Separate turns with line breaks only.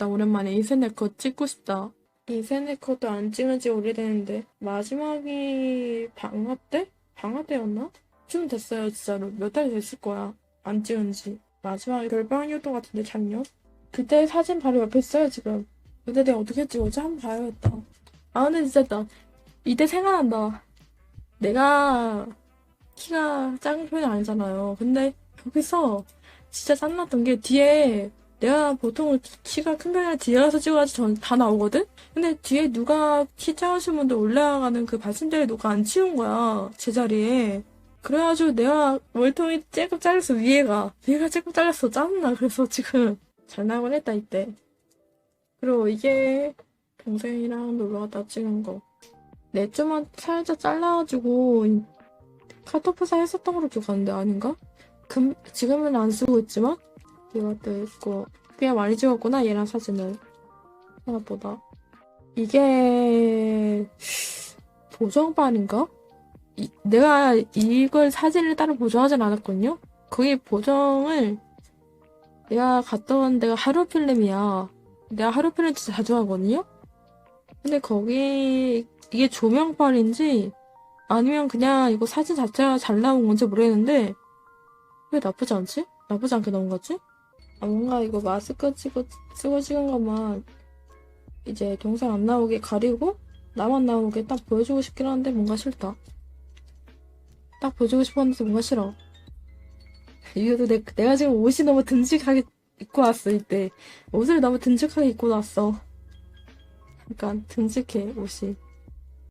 나 오랜만에 이세네커 찍고 싶다. 이세네커도 안 찍은 지 오래됐는데 마지막이 방학 때? 방학 때였나? 좀 됐어요 진짜로 몇 달 됐을 거야 안 찍은 지 마지막에 별방이었던 것 같은데 작년? 그때 사진 바로 옆에 있어요 지금 근데 내가 어떻게 찍었지? 한번 봐야겠다 아 근데 진짜 나 이때 생각난다 내가 키가 작은 편이 아니잖아요 근데 여기서 진짜 짠났던 게 뒤에 내가 보통 키가 큰 편이라 뒤에 가서 찍어야지 전 다 나오거든? 근데 뒤에 누가 키 작으신 분들 올라가는 그 받침대를 누가 안 치운 거야 제자리에. 그래가지고 내가 월통이 째끔 잘렸어 위에가. 위에가 째끔 잘렸어 짜증나. 그래서 지금 잘 나오긴 했다 이때. 그리고 이게 동생이랑 놀러 갔다 찍은 거. 내좀만 살짝 잘라가지고 카톡프사 했었던 걸로 기억하는데 아닌가? 금, 지금은 안 쓰고 있지만 이것도 있고 꽤 많이 찍었구나 얘랑 사진을 생각보다 이게 보정반인가? 이- 내가 이걸 사진을 따로 보정하진 않았거든요 거기 보정을 내가 갔던 데가 하루 필름이야 내가 하루 필름 진짜 자주 하거든요 근데 거기 이게 조명빨인지 아니면 그냥 이거 사진 자체가 잘 나온 건지 모르겠는데 왜 나쁘지 않지? 나쁘지 않게 나온 거지? 아, 뭔가 이거 마스크 찍고, 쓰고 찍은 것만 이제 동생 안 나오게 가리고 나만 나오게 딱 보여주고 싶긴 한데 뭔가 싫다. 딱 보여주고 싶었는데 뭔가 싫어. 이것도 내, 내가 지금 옷이 너무 듬직하게 입고 왔어, 이때. 옷을 너무 듬직하게 입고 왔어. 약간 듬직해, 옷이.